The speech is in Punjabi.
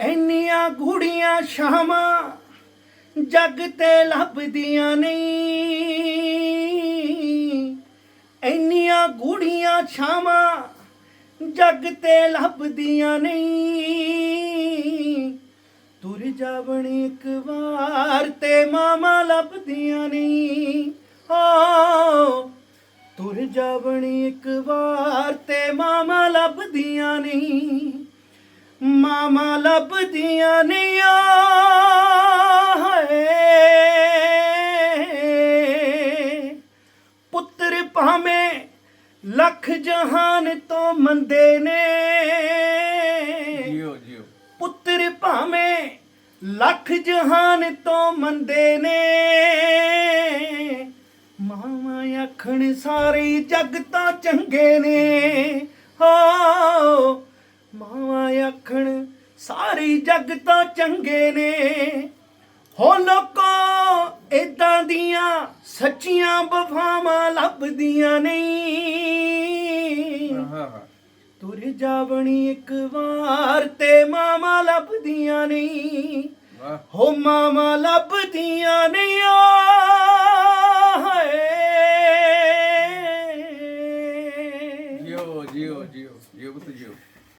ਇੰਨੀਆਂ ਗੂੜੀਆਂ ਸ਼ਾਮਾਂ ਜੱਗ ਤੇ ਲੱਭਦੀਆਂ ਨਹੀਂ। ਇੰਨੀਆਂ ਗੂੜੀਆਂ ਛਾਵਾਂ ਜੱਗ ਤੇ ਲੱਭਦੀਆਂ ਨਹੀਂ। ਤੁਰ ਜਾਵਣ ਇੱਕ ਵਾਰ ਤੇ ਮਾਮਾ ਲੱਭਦੀਆਂ ਨਹੀਂ। ਹੋ ਤੁਰ ਜਾਵਣ ਇੱਕ ਵਾਰ ਤੇ ਮਾਮਾ ਲੱਭਦੀਆਂ ਨਹੀਂ ਮਾਮਾ ਲੱਭਦੀਆਂ ਨਹੀਂ ਹਾਏ। ਪੁੱਤਰ ਭਾਵੇਂ ਲੱਖ ਜਹਾਨ ਤੋਂ ਮੰਦੇ ਨੇ ਜਿਓ ਜਿਓ। ਪੁੱਤਰ ਭਾਵੇਂ ਲੱਖ ਜਹਾਨ ਤੋਂ ਮੰਦੇ ਨੇ। ਮਾਮਾ ਆਖਣ ਸਾਰੇ ਜੱਗ ਤਾਂ ਚੰਗੇ ਨੇ। ਸਾਰੀ ਜੱਗ ਤਾਂ ਚੰਗੇ ਨੇ। ਹੋ ਲੋਕੋ ਇਦਾਂ ਦੀਆਂ ਸੱਚੀਆਂ ਵਫਾਵਾਂ ਲੱਭਦੀਆਂ ਨਹੀਂ। ਤੁਰ ਜਾਵਣੀ ਇੱਕ ਵਾਰ ਤੇ ਮਾਮਾ ਲੱਭਦੀਆਂ ਨਹੀਂ। ਹੋ ਮਾਮਾ ਲੱਭਦੀਆਂ ਨਹੀਂ ਹਾਏ। ਜਿਓ ਜਿਓ ਜਿਓ ਜਿਓ ਬਤ